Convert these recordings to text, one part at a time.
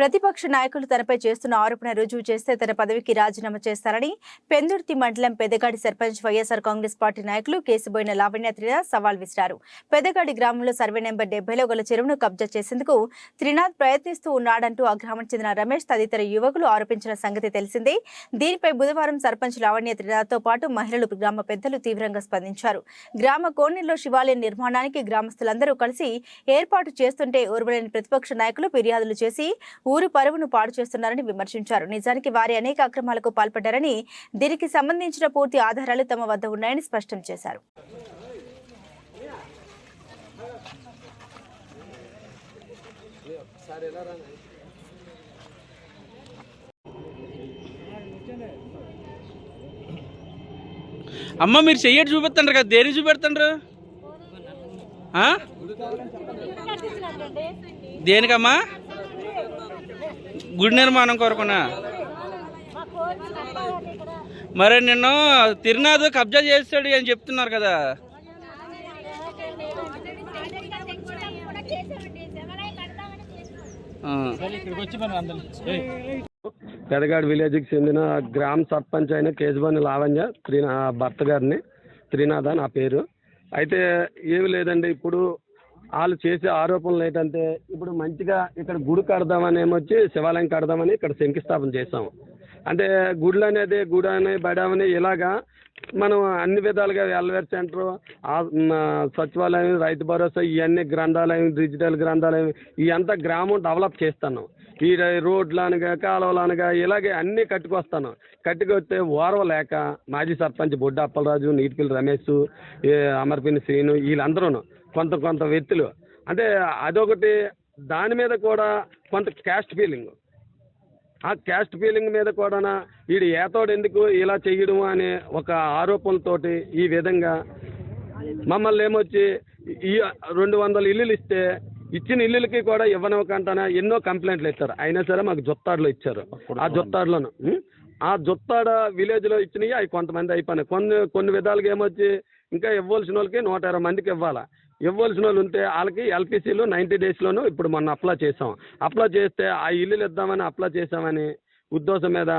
ప్రతిపక్ష నాయకులు తనపై చేస్తున్న ఆరోపణ రుజువు చేస్తే తన పదవికి రాజీనామా చేస్తారని పెందుర్తి మండలం పెదగాడి సర్పంచ్ వైఎస్ఆర్ కాంగ్రెస్ పార్టీ నాయకులు కేసుబోయిన లావణ్య త్రినాథ్ సవాల్ విసిరారు. పెదగాడి గ్రామంలో సర్వే నెంబర్ డెబ్బైలో గల చెరువును కబ్జా చేసేందుకు త్రినాథ్ ప్రయత్నిస్తూ ఉన్నాడంటూ ఆ గ్రామానికి చెందిన రమేష్ తదితర యువకులు ఆరోపించిన సంగతి తెలిసిందే. దీనిపై బుధవారం సర్పంచ్ లావణ్య త్రినాథ్తో పాటు మహిళలు గ్రామ పెద్దలు తీవ్రంగా స్పందించారు. గ్రామ కోనేరులో శివాలయం నిర్మాణానికి గ్రామస్తులందరూ కలిసి ఏర్పాటు చేస్తుంటే ఓర్వలేని ప్రతిపక్ష నాయకులు ఫిర్యాదులు చేసి ఊరు పరువును పాడు చేస్తున్నారని విమర్శించారు. నిజానికి వారి అనేక అక్రమాలకు పాల్పడ్డారని దీనికి సంబంధించిన పూర్తి ఆధారాలు తమ వద్ద ఉన్నాయని స్పష్టం చేశారు. అమ్మ మీరు చెయ్యటి చూపెత్తండ్రు కదా దేని చూపెడుతుండ్రు? ఆ? దేనికమ్మా? గుడి నిర్మాణం కొరకున? మరి నిన్ను తిరునాథ్ కబ్జా చేస్తాడు అని చెప్తున్నారు కదా. ఆ. విలేజ్కి చెందిన గ్రామ సర్పంచ్ అయిన కేశవాని లావణ్య త్రినా భర్త గారిని త్రినాథ నా పేరు. అయితే ఏమి లేదండి ఇప్పుడు వాళ్ళు చేసే ఆరోపణలు ఏంటంటే ఇప్పుడు మంచిగా ఇక్కడ గుడి కడదామని ఏమొచ్చి శివాలయం కడదామని ఇక్కడ శంకుస్థాపన చేసాం అంటే గుడులు అనేది గుడి అని బడామని ఇలాగా మనం అన్ని విధాలుగా వెల్వేర్ సెంటర్ సచివాలయం రైతు భరోసా ఇవన్నీ గ్రంథాలయం డిజిటల్ గ్రంథాలయం ఇవంతా గ్రామం డెవలప్ చేస్తాను. ఈ రోడ్లు అనగా కాలువలు అనగా ఇలాగే అన్నీ కట్టుకొస్తాను. కట్టుకొస్తే ఓర్వలేక మాజీ సర్పంచ్ బొడ్డు అప్పలరాజు నీటిపిల్లి రమేష్ అమర్పిని శ్రీను వీళ్ళందరూ కొంత కొంత వ్యక్తులు. అంటే అదొకటి దాని మీద కూడా కొంత క్యాస్ట్ ఫీలింగ్ ఆ క్యాస్ట్ ఫీలింగ్ మీద కూడా వీడు ఏతోడు ఎందుకు ఇలా చెయ్యడం అనే ఒక ఆరోపణలతోటి ఈ విధంగా మమ్మల్ని ఏమొచ్చి ఈ రెండు వందల ఇల్లులు ఇస్తే ఇచ్చిన ఇల్లులకి కూడా ఇవ్వనివ్వకంటానే ఎన్నో కంప్లైంట్లు ఇచ్చారు అయినా సరే మాకు జొత్తాడులో ఇచ్చారు. ఆ జొత్తాడులోను? ఆ జొత్తాడ విలేజ్లో ఇచ్చినవి అవి కొంతమంది అయిపోయినాయి. కొన్ని కొన్ని విధాలుగా ఏమొచ్చి ఇంకా ఇవ్వాల్సిన వాళ్ళకి నూట ఇరవై మందికి ఇవ్వాలా. ఇవ్వాల్సిన వాళ్ళు ఉంటే వాళ్ళకి ఎల్పిసిలు నైంటీ డేస్లోనూ ఇప్పుడు మొన్న అప్లై చేసాం అప్లై చేస్తే ఆ ఇల్లులు ఇద్దామని అప్లై చేసామని ఉద్దేశం మీద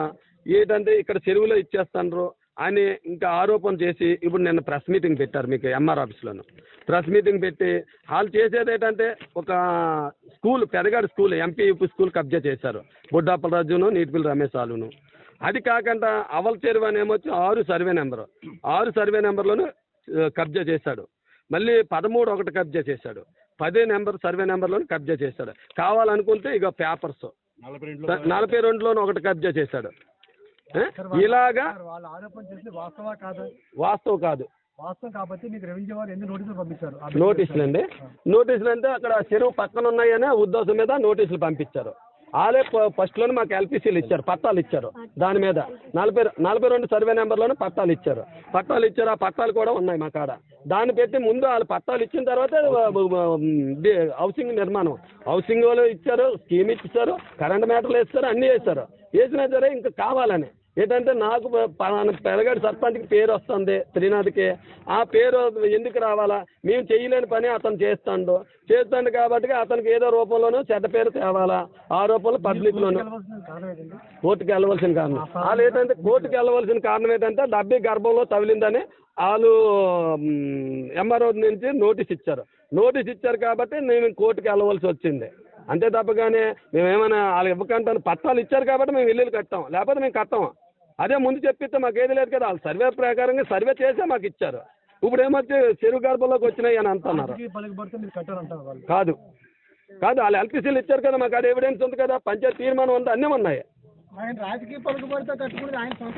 ఏంటంటే ఇక్కడ చెరువులో ఇచ్చేస్తాను అని ఇంకా ఆరోపణ చేసి ఇప్పుడు నిన్న ప్రెస్ మీటింగ్ పెట్టారు మీకు ఎంఆర్ ఆఫీస్లోను. ప్రెస్ మీటింగ్ పెట్టి వాళ్ళు చేసేది ఏంటంటే ఒక school Pedagadi school MP UP school కబ్జా చేశారు. బొడ్డాపలరాజును నీటిపిల్లి రమేష్ ఆలును అది కాకుండా అవల్ చెరువు అనేమొచ్చి ఆరు సర్వే నెంబరు. ఆరు సర్వే నెంబర్లోను కబ్జా చేశాడు. మళ్ళీ పదమూడు ఒకటి కబ్జా చేశాడు. పదే నెంబర్ సర్వే నెంబర్లోను కబ్జా చేశాడు. కావాలనుకుంటే ఇక పేపర్స్. నలభై రెండులోను ఒకటి కబ్జా చేశాడు? ఇలాగా వాస్తవా కాదు? నోటీసులు అండి. నోటీసులు అంటే అక్కడ చెరువు పక్కన ఉన్నాయనే ఉద్దేశం మీద నోటీసులు పంపించారు. వాళ్ళే ఫస్ట్లోనే మాకు ఎల్పిసీలు ఇచ్చారు పట్టాలు ఇచ్చారు దాని మీద. నలభై నలభై రెండు సర్వే నెంబర్లోనే పట్టాలు ఇచ్చారు. పట్టాలు ఇచ్చారు ఆ పట్టాలు కూడా ఉన్నాయి మా కాడ. దాన్ని పెట్టి ముందు వాళ్ళు పట్టాలు ఇచ్చిన తర్వాత హౌసింగ్ నిర్మాణం. హౌసింగ్ వాళ్ళు ఇచ్చారు స్కీమ్ ఇచ్చారు కరెంట్ మ్యాటర్లు వేస్తారు అన్నీ వేస్తారు. వేసినా సరే ఇంకా కావాలని. ఏంటంటే నాకు పెరగడి సర్పంచ్కి పేరు వస్తుంది త్రినాథ్కి. ఆ పేరు ఎందుకు రావాలా? మేము చేయలేని పని అతను చేస్తాడు. చేస్తాడు కాబట్టి అతనికి ఏదో రూపంలోనూ చెడ్డ పేరు తేవాలా? ఆ రూపంలో పబ్లిక్లోను. కోర్టుకి వెళ్ళవలసిన కారణం. వాళ్ళు ఏంటంటే కోర్టుకి వెళ్ళవలసిన కారణం ఏంటంటే డబ్బి గర్భంలో తగిలిందని వాళ్ళు ఎంఆర్ఓ నుంచి నోటీస్ ఇచ్చారు. నోటీస్ ఇచ్చారు కాబట్టి మేము కోర్టుకి వెళ్ళవలసి వచ్చింది. అంతే తప్పగానే మేమేమైనా వాళ్ళు ఇవ్వకంటే పట్టాలు ఇచ్చారు కాబట్టి మేము ఇల్లులు కట్టాం. లేకపోతే మేము కట్టాం. అదే ముందు చెప్పిస్తే మాకు ఏది లేదు కదా వాళ్ళు సర్వే ప్రకారంగా సర్వే చేసే మాకు ఇచ్చారు. ఇప్పుడు ఏమొచ్చి చెరువు గర్భంలోకి వచ్చినాయి అని అంటున్నారు. కాదు. కాదు వాళ్ళు ఎల్పిసీలు ఇచ్చారు కదా మాకు అది ఎవిడెన్స్ ఉంది కదా పంచాయతీ తీర్మానం ఉంది అన్నీ ఉన్నాయి. రాజకీయ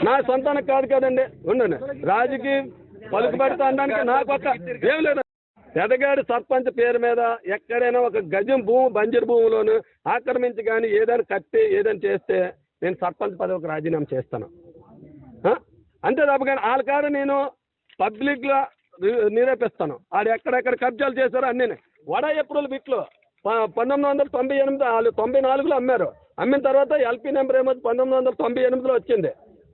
నా సొంతానికి కాదు కదండి ఉండండి. రాజుకి పలుకుబడితే అనడానికి నాకు ఒక ఏం లేదు పెదగాడి సర్పంచ్ పేరు మీద ఎక్కడైనా ఒక గజం భూమి బంజరు భూమిలోను ఆక్రమించి కానీ ఏదైనా కట్టి ఏదైనా చేస్తే నేను సర్పంచ్ పదవికి రాజీనామా చేస్తాను. అంతే తప్ప కానీ వాళ్ళ కాడ నేను పబ్లిక్లో నిరూపిస్తాను. ఆడు ఎక్కడెక్కడ కబ్జాలు చేశారో అన్నీ వడ ఎప్పుడు బిట్లు ప- పంతొమ్మిది వందల తొంభై ఎనిమిది వాళ్ళు తొంభై నాలుగులో అమ్మారు. అమ్మిన తర్వాత ఎల్పి నెంబర్ ఏమో పంతొమ్మిది వందల తొంభై ఎనిమిదిలో వచ్చింది.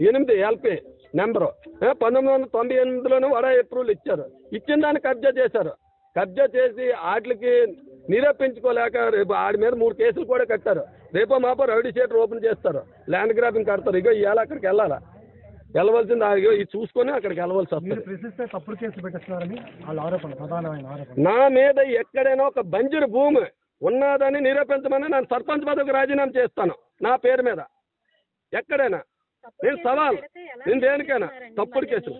ఎనిమిది ఎల్పి నెంబరు. పంతొమ్మిది వందల తొంభై ఎనిమిదిలోనే వడ ఎప్రూవల్ ఇచ్చారు. ఇచ్చిన దాన్ని కబ్జా చేశారు. కబ్జా చేసి వాటికి నిరూపించుకోలేక రేపు ఆడి మీద మూడు కేసులు కూడా కట్టారు. రేపో మాపో రౌడీ షీటర్ ఓపెన్ చేస్తారు. ల్యాండ్ గ్రాబింగ్ కడతారు. ఇగో ఇవాళ అక్కడికి వెళ్ళాలా? వెళ్ళవలసింది ఆ- ఇగో ఇది చూసుకొని అక్కడికి వెళ్ళవలసి మీరు వస్తుంది కేసు నా మీద ఎక్కడైనా ఒక బంజరు భూమి ఉన్నదని నిరూపించమని నేను సర్పంచ్ పదవికి రాజీనామా చేస్తాను. నా పేరు మీద. ఎక్కడైనా? నేను సవాల్. నేను దేనికైనా? తప్పుడు కేసులు.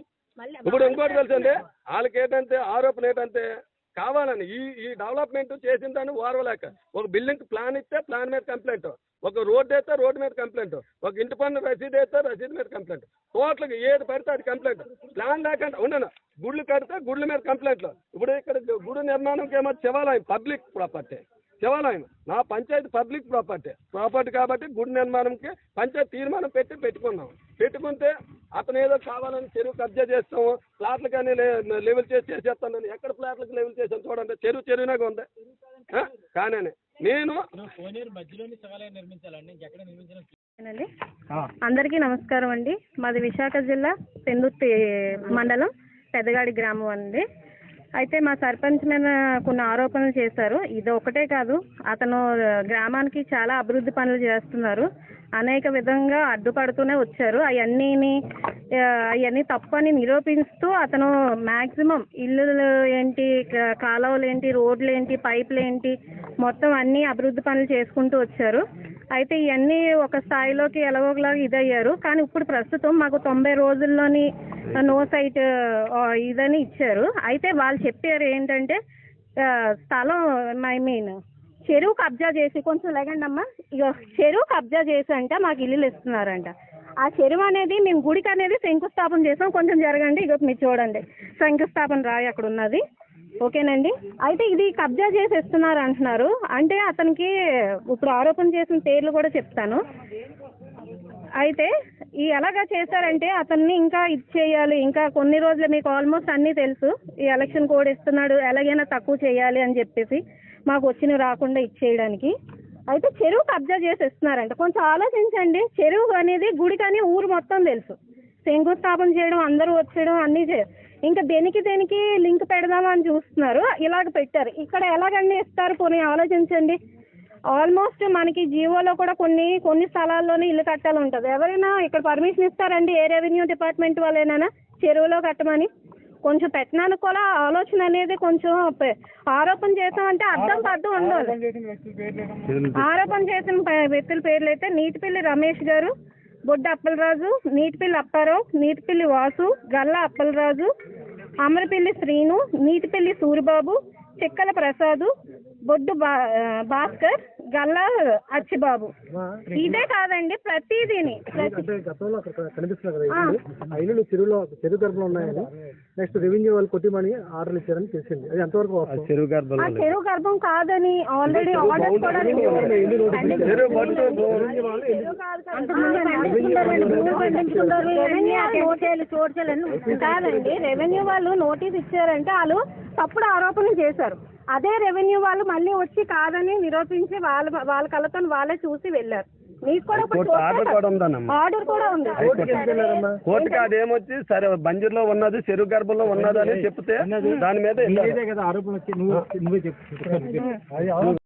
ఇప్పుడు ఇంకోటి తెలుసండి వాళ్ళకి ఏంటంటే ఆరోపణ ఏంటంటే కావాలని. ఈ ఈ డెవలప్మెంట్ చేసిందని ఓర్వలేక ఒక బిల్డింగ్ ప్లాన్ ఇస్తే ప్లాన్ మీద కంప్లైంట్. ఒక రోడ్డు అయితే రోడ్డు మీద కంప్లైంట్. ఒక ఇంటి పన్ను రసీదు అయితే రసీదు మీద కంప్లైంట్. టోటల్గా ఏది పడితే అది కంప్లైంట్. ప్లాన్ లేకుండా ఉండను. గుళ్ళు కడితే గుళ్ళ మీద కంప్లైంట్లు. ఇప్పుడు ఇక్కడ గుడి నిర్మాణంకి ఏమో శివాలయం పబ్లిక్ ప్రాపర్టీ. శివాలయం. నా పంచాయతీ పబ్లిక్ ప్రాపర్టీ. ప్రాపర్టీ కాబట్టి గుడి నిర్మాణంకి పంచాయతీ తీర్మానం పెట్టి పెట్టుకున్నాం. పెట్టుకుంటే అతను ఏదో కావాలని చెరువు కబ్జా చేస్తాము ప్లాట్లు కానీ లెవెల్ చేసి చేసేస్తానని ఎక్కడ ప్లాట్లకు లెవెల్ చేసాను చూడండి. చెరువు చెరువునాగా ఉంది? కానీ నేను అందరికీ నమస్కారం అండి. మాది విశాఖ జిల్లా పెందుర్తి మండలం పెద్దగాడి గ్రామం అండి. అయితే మా సర్పంచ్ మీద కొన్ని ఆరోపణలు చేశారు. ఇది ఒకటే కాదు అతను గ్రామానికి చాలా అభివృద్ధి పనులు చేస్తున్నారు. అనేక విధంగా అడ్డుపడుతూనే వచ్చారు. అవన్నీని అవన్నీ తప్పని నిరూపిస్తూ అతను మాక్సిమం ఇల్లులు ఏంటి క- కాలువలు ఏంటి రోడ్లు ఏంటి పైపులు ఏంటి మొత్తం అన్ని అభివృద్ధి పనులు చేసుకుంటూ వచ్చారు. అయితే ఇవన్నీ ఒక స్థాయిలోకి ఎలాగోలాగా ఇదయ్యారు. కానీ ఇప్పుడు ప్రస్తుతం మాకు తొంభై రోజుల్లోని నో సైట్ ఇదని ఇచ్చారు. అయితే వాళ్ళు చెప్పారు ఏంటంటే స్థలం ఐ మీన్ చెరువు కబ్జా చేసి కొంచెం లేకండి అమ్మా ఇక చెరువు కబ్జా చేసి అంటే మాకు ఇల్లులు ఇస్తున్నారంట. ఆ చెరువు అనేది మేము గుడికి అనేది శంకుస్థాపన చేసాం. కొంచెం జరగండి ఇక మీరు చూడండి. శంకుస్థాపన రాయి అక్కడ ఉన్నది. ఓకేనండి. అయితే ఇది కబ్జా చేసి ఇస్తున్నారు అంటున్నారు. అంటే అతనికి ఇప్పుడు ఆరోపణ చేసిన పేర్లు కూడా చెప్తాను. అయితే ఈ ఎలాగా చేశారంటే అతన్ని ఇంకా ఇచ్చేయాలి ఇంకా కొన్ని రోజులు మీకు ఆల్మోస్ట్ అన్నీ తెలుసు. ఈ ఎలక్షన్ కోడ్ ఇస్తున్నాడు. ఎలాగైనా తక్కువ చేయాలి అని చెప్పేసి మాకు వచ్చినవి రాకుండా ఇచ్చేయడానికి. అయితే చెరువు కబ్జా చేసి ఇస్తున్నారంట కొంచెం ఆలోచించండి. చెరువు అనేది గుడి కానీ ఊరు మొత్తం తెలుసు. శంకుస్థాపన చేయడం అందరూ వచ్చేయడం అన్నీ చే ఇంకా దేనికి దేనికి లింక్ పెడదామని చూస్తున్నారు. ఇలాగ పెట్టారు. ఇక్కడ ఎలాగండి ఇస్తారు? పోనీ ఆలోచించండి. ఆల్మోస్ట్ మనకి జీవోలో కూడా కొన్ని కొన్ని స్థలాల్లోనే ఇల్లు కట్టాలి ఉంటుంది. ఎవరైనా ఇక్కడ పర్మిషన్ ఇస్తారండి ఏ రెవెన్యూ డిపార్ట్మెంట్ వాళ్ళైనా చెరువులో కట్టమని. కొంచెం పెట్టడానికి కూడా ఆలోచన అనేది కొంచెం ఆరోపణ చేసామంటే అర్థం పర్థం ఉండాలి. ఆరోపణ చేసిన వ్యక్తుల పేర్లు అయితే నీటిపల్లి రమేష్ గారు బొడ్డ అప్పలరాజు నీటిపిల్లి అప్పారావు నీటిపిల్లి వాసు గల్ల అప్పలరాజు అమరపిల్లి శ్రీను నీటిపిల్లి సూరిబాబు చిక్కల ప్రసాదు బొడ్డు బా భాస్కర్ గల్లా అచ్చిబాబు. ఇదే కాదండి ప్రతిదీని. గతంలో అక్కడ కనిపిస్తుంది కదా ఇల్లు ఆ. ఇల్లు చెరువులో చెరువు గర్భంలో ఉన్నాయని. నెక్స్ట్ రెవెన్యూ వాళ్ళు కొట్టిమని ఆర్డర్లు ఇచ్చారని తెలిసింది. అది ఎంతవరకు? చెరువు గర్భంలో ఆ చెరువు గర్భం కాదని ఆల్రెడీ ఆర్డర్ కూడా కాదండి. రెవెన్యూ వాళ్ళు నోటీస్ ఇచ్చారంటే వాళ్ళు తప్పుడు ఆరోపణలు చేశారు. అదే రెవెన్యూ వాళ్ళు మళ్ళీ వచ్చి కాదని నిరూపించి వాళ్ళ వాళ్ళ కళ్ళతో వాళ్ళే చూసి వెళ్ళారు. మీకు కూడా ఇప్పుడు కోర్టు ఆర్డర్ కూడా ఉందన్నమ్మా. ఆర్డర్ కూడా ఉంది. కోర్టుకి అదేమొచ్చి సరే బంజర్లో ఉన్నది చెరువు గర్భంలో ఉన్నది అని చెప్తే దాని మీద వెళ్ళారు. కదా ఆరోపణ వచ్చి నువ్వు నువ్వే చెప్పు.